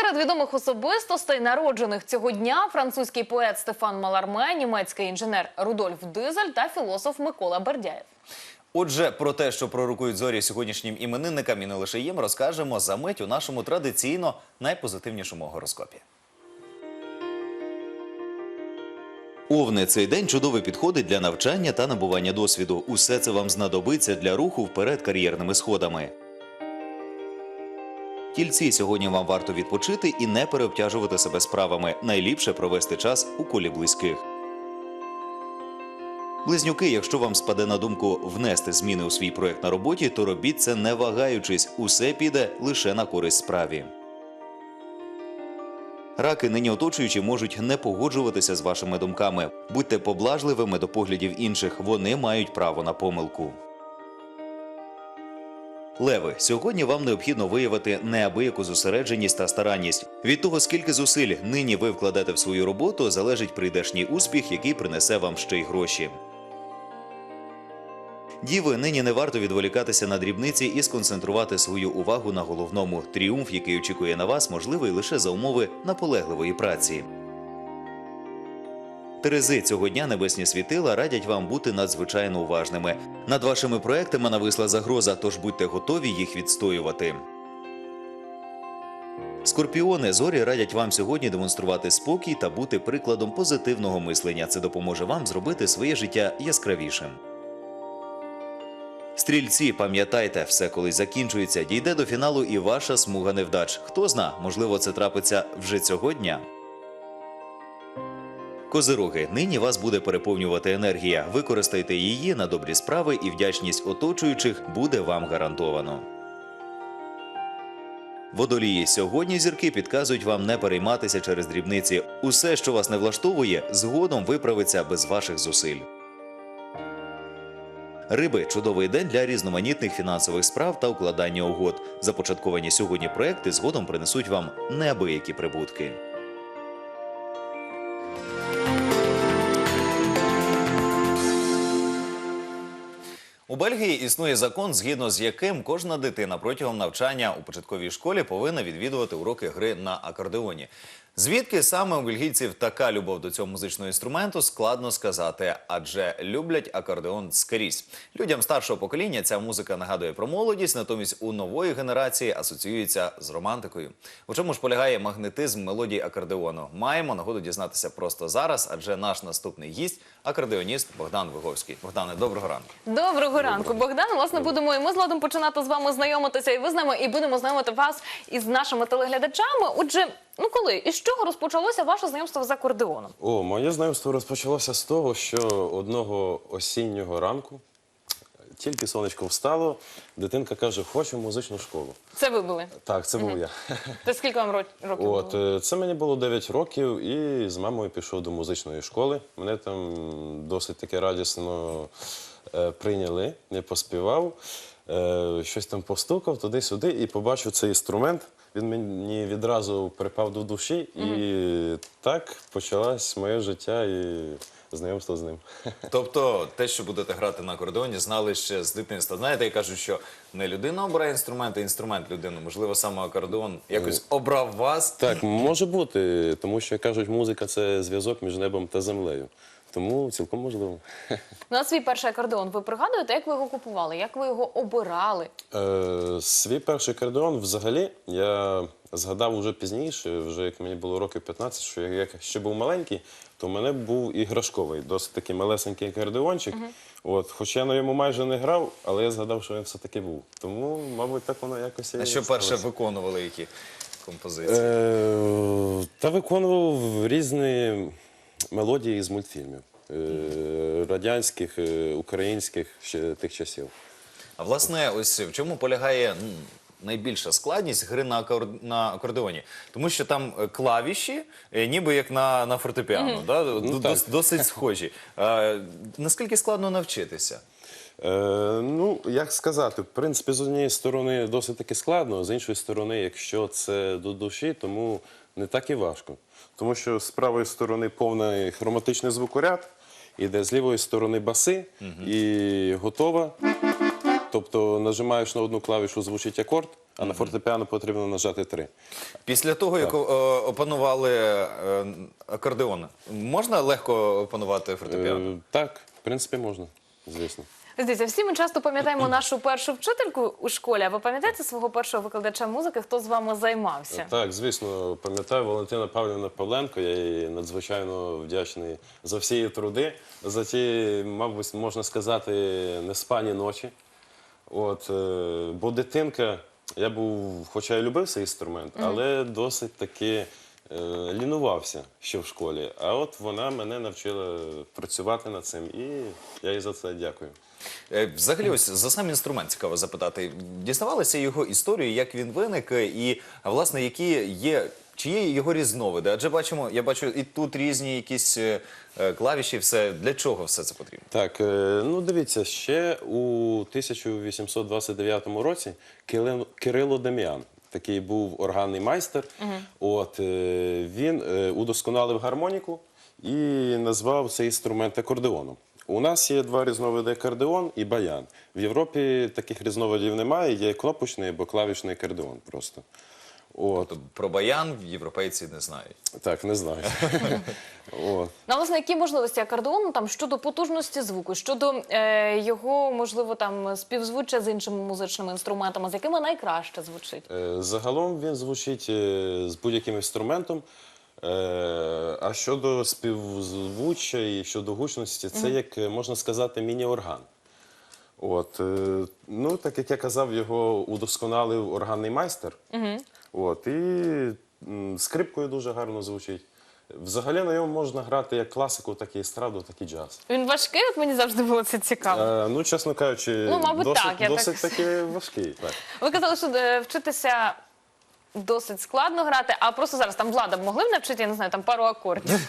Серед відомих особистостей, народжених цього дня, французький поет Стефан Маларме, німецький інженер Рудольф Дизель та філософ Микола Бердяєв. Отже, про те, що пророкують зорі сьогоднішнім іменинникам і не лише їм, розкажемо за мить у нашому традиційно найпозитивнішому гороскопі. Овни цей день чудово підходить для навчання та набування досвіду. Усе це вам знадобиться для руху вперед кар'єрними сходами. Тільці сьогодні вам варто відпочити і не переобтяжувати себе справами. Найліпше провести час у колі близьких. Близнюки, якщо вам спаде на думку внести зміни у свій проект на роботі, то робіть це не вагаючись. Усе піде лише на користь справі. Раки, нині оточуючі, можуть не погоджуватися з вашими думками. Будьте поблажливими до поглядів інших. Вони мають право на помилку. Леви, сьогодні вам необхідно виявити неабияку зосередженість та старанність. Від того, скільки зусиль нині ви вкладете в свою роботу, залежить прийдешній успіх, який принесе вам ще й гроші. Діви, нині не варто відволікатися на дрібниці і сконцентрувати свою увагу на головному. Тріумф, який очікує на вас, можливий лише за умови наполегливої праці. Терези цього дня небесні світила радять вам бути надзвичайно уважними. Над вашими проектами нависла загроза, тож будьте готові їх відстоювати. Скорпіони зорі радять вам сьогодні демонструвати спокій та бути прикладом позитивного мислення. Це допоможе вам зробити своє життя яскравішим. Стрільці, пам'ятайте, все колись закінчується, дійде до фіналу і ваша смуга невдач. Хто зна, можливо, це трапиться вже цього дня. Козироги, нині вас буде переповнювати енергія. Використайте її на добрі справи і вдячність оточуючих буде вам гарантовано. Водолії, сьогодні зірки підказують вам не перейматися через дрібниці. Усе, що вас не влаштовує, згодом виправиться без ваших зусиль. Риби чудовий день для різноманітних фінансових справ та укладання угод. Започатковані сьогодні проекти згодом принесуть вам неабиякі прибутки. У Бельгії існує закон, згідно з яким кожна дитина протягом навчання у початковій школі повинна відвідувати уроки гри на акордеоні. Звідки саме у бельгійців така любов до цього музичного інструменту, складно сказати, адже люблять акордеон скрізь. Людям старшого покоління ця музика нагадує про молодість, натомість у нової генерації асоціюється з романтикою. У чому ж полягає магнетизм мелодії акордеону? Маємо нагоду дізнатися просто зараз, адже наш наступний гість акордеоніст Богдан Виговський. Богдане, доброго ранку. Доброго ранку, Богдан. Власне, будемо і ми з Ладом починати з вами знайомитися, і ви з нами, і будемо знайомити вас із нашими телеглядачами. Отже, ну коли і з чого розпочалося ваше знайомство з акордеоном? О, моє знайомство розпочалося з того, що одного осіннього ранку, тільки сонечко встало, дитинка каже, хочу в музичну школу. Це ви були. Так, це був я. Це скільки вам ро- років От, було? е, це мені було 9 років, і з мамою пішов до музичної школи. Мене там досить таки радісно е, прийняли, не поспівав. Е, щось там постукав туди-сюди і побачив цей інструмент. Він мені відразу припав до душі, і так почалось моє життя і знайомство з ним. Тобто, те, що будете грати на акордеоні, знали ще з дитинства. Знаєте, я кажу, що не людина обирає інструмент, а інструмент людину. Можливо, саме акордеон якось обрав вас. Так, може бути, тому що кажуть, музика це зв'язок між небом та землею. Тому цілком можливо. Ну, а свій перший акордеон ви пригадуєте, як ви його купували, як ви його обирали? Е, свій перший кордон взагалі я згадав уже пізніше, вже як мені було років 15, що я як ще був маленький, то в мене був іграшковий, досить такий малесенький акордеончик. От, хоч я на йому майже не грав, але я згадав, що він все-таки був. Тому, мабуть, так воно якось і А що перше сталося. виконували які композиції? Е, та виконував різні мелодії з мультфільмів. Е, радянських, е, українських ще тих часів. А власне, ось в чому полягає ну, найбільша складність гри на, акор- на акордеоні? Тому що там е, клавіші, е, ніби як на, на фортепіано, да? Д- Ну, дос- досить схожі. Е, наскільки складно навчитися? Е, ну, як сказати, в принципі, з однієї сторони досить таки складно, а з іншої сторони, якщо це до душі, тому не так і важко. Тому що з правої сторони повний хроматичний звукоряд, іде з лівої сторони баси і готова. Тобто нажимаєш на одну клавішу, звучить акорд, а на фортепіано потрібно нажати три. Після того, як е, опанували е, акордеон, можна легко опанувати фортепіано? Е, так, в принципі, можна, звісно. Дивіться, всі ми часто пам'ятаємо нашу першу вчительку у школі. А ви пам'ятаєте свого першого викладача музики? Хто з вами займався? Так, звісно, пам'ятаю Валентина Павлівна Павленко. Я їй надзвичайно вдячний за всі її труди, за ті, мабуть, можна сказати, неспані ночі. От, е, бо дитинка, я був, хоча і любив цей інструмент, але досить таки е, лінувався ще в школі. А от вона мене навчила працювати над цим, і я їй за це дякую. Е, Взагалі, ось за сам інструмент цікаво запитати. Діставалися його історію, як він виник, е, і власне які є. Чи є його різновиди? Адже бачимо, я бачу і тут різні якісь е, клавіші, все для чого все це потрібно? Так, е, ну дивіться, ще у 1829 році Кирило, Кирило Дем'ян, такий був органний майстер. От е, він е, удосконалив гармоніку і назвав цей інструмент акордеоном. У нас є два різновиди акордеон і баян. В Європі таких різновидів немає, є кнопочний або клавішний акордеон просто. От, Тобто про баян європейці не знають. так, не знаю. От. На власне, які можливості акордеону там щодо потужності звуку, щодо е, його можливо там співзвуччя з іншими музичними інструментами, з якими найкраще звучить? Е, Загалом він звучить е, з будь-яким інструментом. Е, А щодо співзвуччя і щодо гучності, це як е, можна сказати міні-орган. От, е, ну, так як я казав, його удосконалив органний майстер. От, і скрипкою дуже гарно звучить. Взагалі на ньому можна грати як класику, так і естраду, так і джаз. Він важкий, от мені завжди було це цікаво. Е, ну, чесно кажучи, Ну, мабуть, досить, так, я так- таки важкий. Так. Ви казали, що е, вчитися досить складно грати, а просто зараз там влада б могли б навчити, я не знаю, там пару акордів.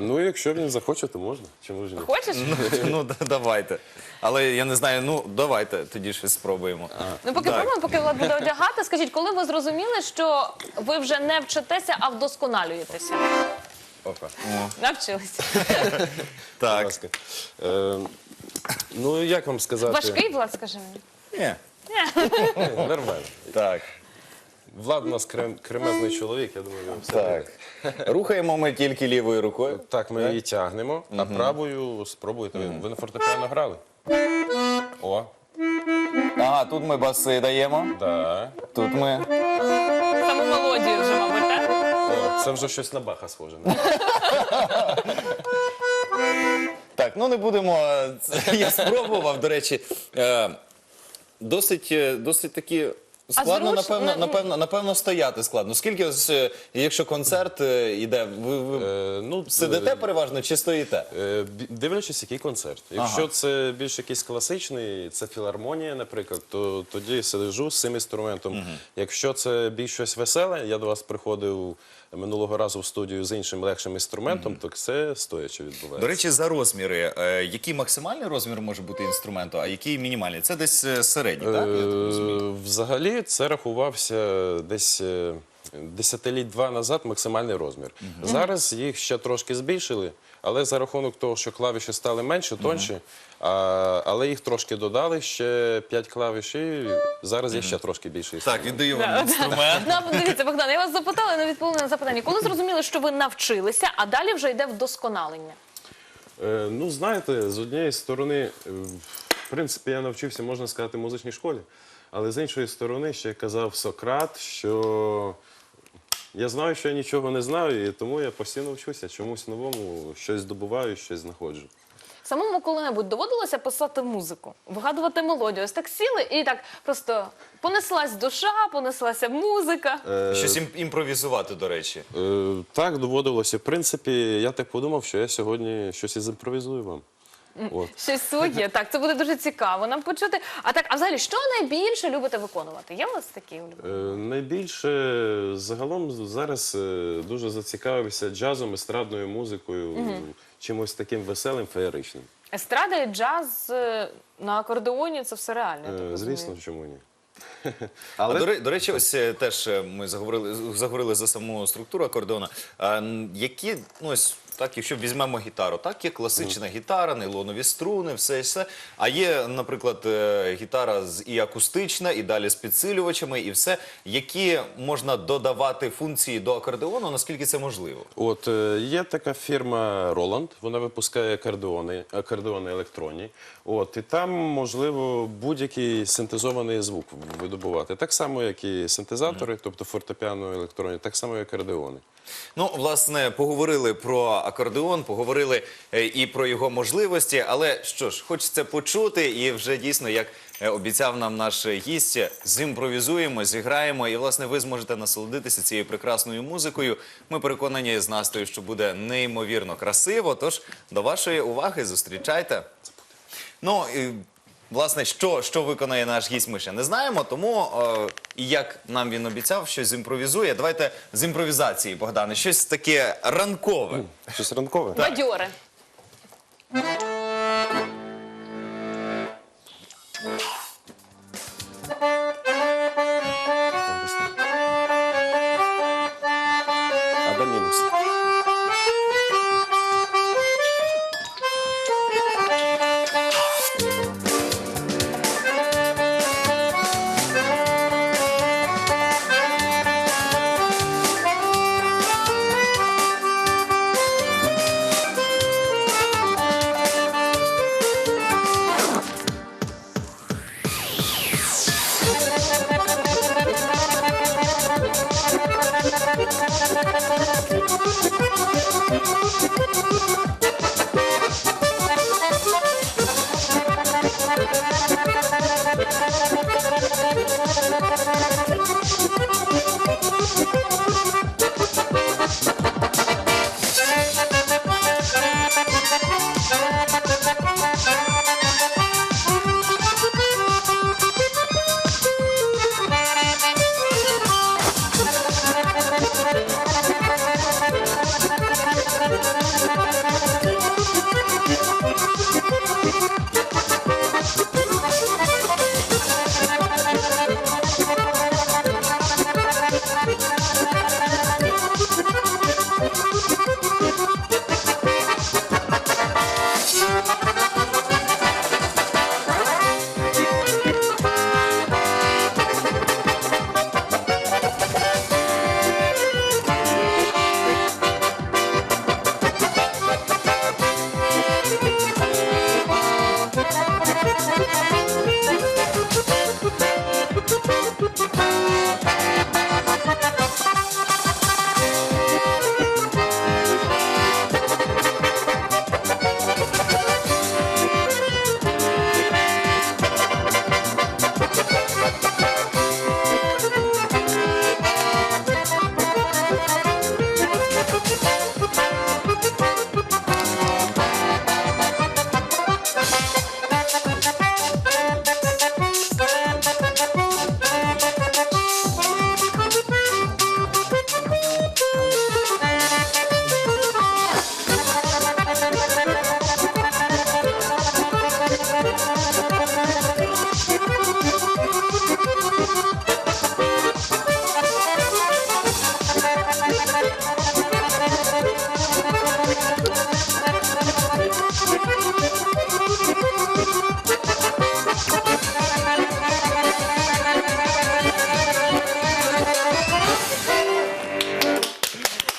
Ну, якщо він захоче, то можна. Чому ж ні? Хочеш? ну да- давайте. Але я не знаю, ну давайте тоді щось спробуємо. Ну, поки Так. пробуємо, поки влад буде одягати, скажіть, коли ви зрозуміли, що ви вже не вчитеся, а вдосконалюєтеся? Опа. Навчилися. Будь Так. ласка. Е, ну, як вам сказати? Важкий, Влад, скажи мені. Ні. Ні, Нормально. Так. Влад у нас крем, кремезний чоловік, я думаю, він все Так. Рухаємо ми тільки лівою рукою. Так, ми її тягнемо, а правою спробуйте. Ви на фортепіано грали? О, Ага, тут ми баси даємо. да. Тут ми. Саму мелодію вже, мабуть, так? О, це вже щось на баха схоже. Так, ну не будемо. е, це Я спробував, до речі. е, Досить, е, досить такі. Складно, зручно? напевно, Ну, напевно, напевно, стояти складно. Скільки ось, е, якщо концерт е, йде, ви, ви Е, ну, сидите е, переважно чи стоїте? Е, бі- Дивлячись, який концерт. Якщо Ага. це більш якийсь класичний, це філармонія, наприклад, то тоді сиджу з цим інструментом. Якщо це більш щось веселе, я до вас приходив минулого разу в студію з іншим легшим інструментом, то це стояче відбувається. До речі, за розміри. е, Який максимальний розмір може бути інструменту, а який мінімальний? Це десь е, середній, так? Я так розумію. Е, Взагалі це рахувався десь е, десятиліть два назад максимальний розмір. Зараз їх ще трошки збільшили, але за рахунок того, що клавіші стали менше, тонші, а, але їх трошки додали, ще 5 клавіш, і зараз є ще трошки більше. Так, віддаю вам інструмент. Ну, дивіться, Богдан, я вас запитала, не відповіли на запитання. Коли зрозуміли, що ви навчилися, а далі вже йде вдосконалення? Е, ну, знаєте, з однієї сторони, е, в принципі, я навчився, можна сказати, в музичній школі, але з іншої сторони, ще казав Сократ, що я знаю, що я нічого не знаю, і тому я постійно вчуся чомусь новому, щось здобуваю, щось знаходжу. Самому коли-небудь доводилося писати музику, вигадувати мелодію. Ось так сіли і так просто понеслась душа, понеслася музика. Е, Щось ім- імпровізувати, до речі. Е, так, доводилося. В принципі, я так подумав, що я сьогодні щось і зімпровізую вам. От. Щось своє. Так, це буде дуже цікаво нам почути. А так, а взагалі, що найбільше любите виконувати? Є у вас такі улюблені? Е, Найбільше загалом зараз е, дуже зацікавився джазом, естрадною музикою, чимось таким веселим, феєричним. Естрада і джаз е, на акордеоні це все реально. я так Е, розумію. Звісно, чому ні. Але до, ре- до речі, ось е, теж е, ми заговорили, заговорили за саму структуру акордеона. А, які, ну ось Так, якщо візьмемо гітару, так є класична гітара, нейлонові струни, все і все. А є, наприклад, е, гітара з і акустична, і далі з підсилювачами, і все, які можна додавати функції до акордеону, наскільки це можливо. От е, є така фірма Roland, вона випускає акордеони, акордеони електронні. От і там можливо будь-який синтезований звук видобувати. Так само, як і синтезатори, тобто фортепіано електронні, так само і акордеони. Ну, власне, поговорили про акордеон, поговорили е, і про його можливості. Але що ж, хочеться почути, і вже дійсно, як е, обіцяв нам наш гість, зімпровізуємо, зіграємо, і власне ви зможете насолодитися цією прекрасною музикою. Ми переконані з Настою, що буде неймовірно красиво. Тож до вашої уваги зустрічайте. Ну власне, що, що виконає наш гість, ми ще не знаємо. Тому е, як нам він обіцяв, щось зімпровізує. Давайте з імпровізації, Богдане, щось таке ранкове. Щось ранкове? Бадьори.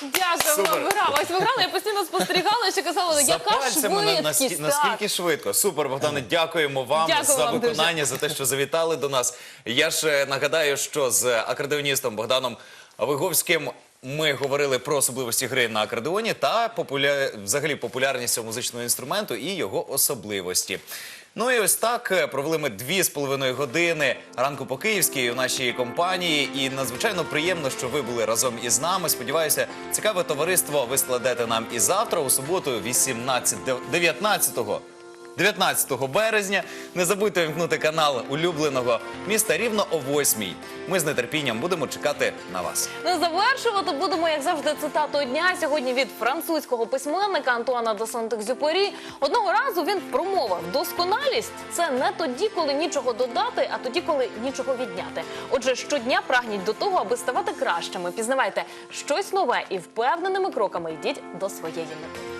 Дякую вам, браво. Ось ви я постійно спостерігала, що казала, За яка пальцями на- наскі- швидкість. наскільки швидко. Супер, Богдане, дякуємо вам Дякую за вам дуже. виконання, за те, що завітали до нас. Я ж е, нагадаю, що з акордеоністом Богданом Виговським ми говорили про особливості гри на акордеоні та популя... взагалі популярність цього музичного інструменту і його особливості. Ну і ось так е, провели ми дві з половиною години ранку по київській у нашій компанії. І надзвичайно приємно, що ви були разом із нами. Сподіваюся, цікаве товариство ви складете нам і завтра, у суботу, 18, 19 19 березня. Не забудьте вімкнути канал улюбленого міста рівно о 8. Ми з нетерпінням будемо чекати на вас. Ну, завершувати будемо, як завжди, цитатою дня. Сьогодні від французького письменника Антуана де Сент-Екзюпері. Одного разу він промовив: досконалість це не тоді, коли нічого додати, а тоді, коли нічого відняти. Отже, щодня прагніть до того, аби ставати кращими. Пізнавайте щось нове і впевненими кроками йдіть до своєї мети.